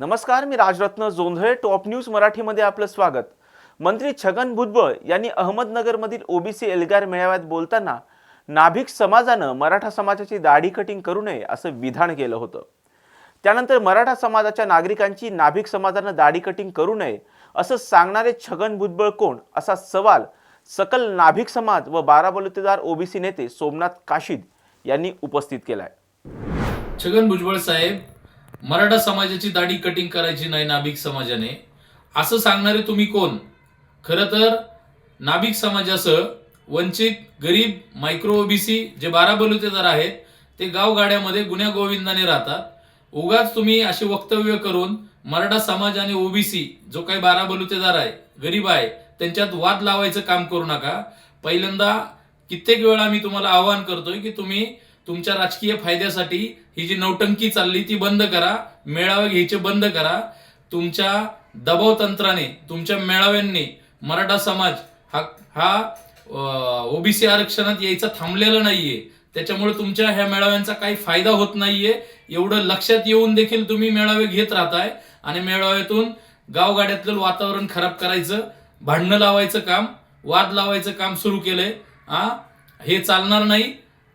नमस्कार मी Rajratna Jondhale top news मराठीमध्ये आपलं स्वागत. मंत्री छगन भुजबळ यांनी अहमदनगरमधील ओबीसी एल्गार मेळाव्यात बोलताना नाभिक समाजानं मराठा समाजाची दाढी कटिंग करू नये असं विधान केलं होतं. त्यानंतर मराठा समाजाच्या नागरिकांची नाभिक समाजानं दाढी कटिंग करू नये असं सांगणारे छगन भुजबळ कोण असा सवाल सकल नाभिक समाज व बारा बलुतेदार ओबीसी नेते सोमनाथ काशीद यांनी उपस्थित केलाय. छगन भुजबळ साहेब मराठा समाजाची दाढी कटिंग करायची नाही नाभिक समाजाने. असं सांगणारे तुम्ही कोण? खरं तर नाभिक समाजासह वंचित गरीब मायक्रो ओबीसी जे बारा बलुतेदार आहेत ते गावगाड्यामध्ये गुन्ह्या गोविंदाने राहतात. उगाच तुम्ही असे वक्तव्य करून मराठा समाज आणि ओबीसी जो काही बारा बलुतेदार आहे गरीब आहे त्यांच्यात वाद लावायचं काम करू नका. पहिल्यांदा कित्येक वेळा मी तुम्हाला आवाहन करतोय की तुम्ही तुमच्या राजकीय फायद्यासाठी ही जी नौटंकी चालली ती बंद करा. मेळावे घ्यायचे बंद करा. तुमच्या दबाव तंत्राने तुमच्या मेळाव्यांनी मराठा समाज हा हा ओबीसी आरक्षणात यायचा थांबलेला नाहीये. त्याच्यामुळे तुमच्या ह्या मेळाव्यांचा काही फायदा होत नाहीये. एवढं लक्षात येऊन देखील तुम्ही मेळावे घेत राहताय आणि मेळाव्यातून गावगाड्यातलं वातावरण खराब करायचं भांडणं लावायचं काम वाद लावायचं काम सुरू केलंय. हा हे चालणार नाही.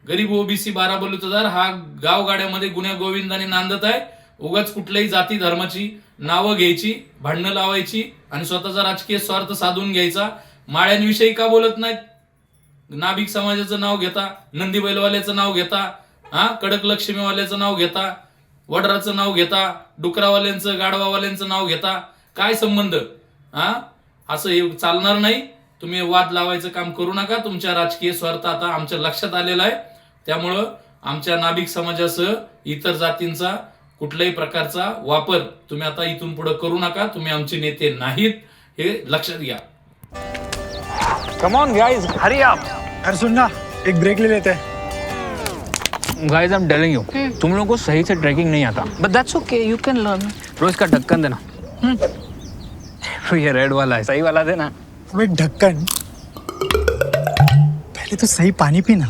गरीब ओबीसी बारा बलुतदार हा गावगाड्यामध्ये गुन्ह्या गोविंदाने नांदत आहे. उगाच कुठल्याही जाती धर्माची नावं घ्यायची भांडणं लावायची आणि स्वतःचा राजकीय स्वार्थ साधून घ्यायचा. माळ्यांविषयी का बोलत नाहीत? नाभिक समाजाचं नाव घेता नंदी बैलवाल्याचं नाव घेता हा? कडक लक्ष्मीवाल्याचं नाव घेता वडराचं नाव घेता डुकरावाल्यांचं गाढवावाल्यांचं नाव घेता काय संबंध? हा? असं हे चालणार नाही. तुम्ही वाद लावायचं काम करू नका. तुमच्या राजकीय स्वार्थ आता आमच्या लक्षात आलेला आहे. त्यामुळं आमच्या नाभिक समाजासह इतर जातींचा कुठल्याही प्रकारचा वापर तुम्ही आता इथून पुढे करू नका तुम्ही आमचे नेते नाहीत हे लक्षात घ्या. Come on, guys, hurry up. यार सुन ना एक ब्रेक ले लेते. हैं Guys, I'm telling you, तुम लोगों को सही से ट्रैकिंग नहीं आता. But that's okay, you can learn. रोज का ढक्कन देना. ये रेड वाला है सही वाला देना. अबे ढक्कन पहले तो सही पानी पीना।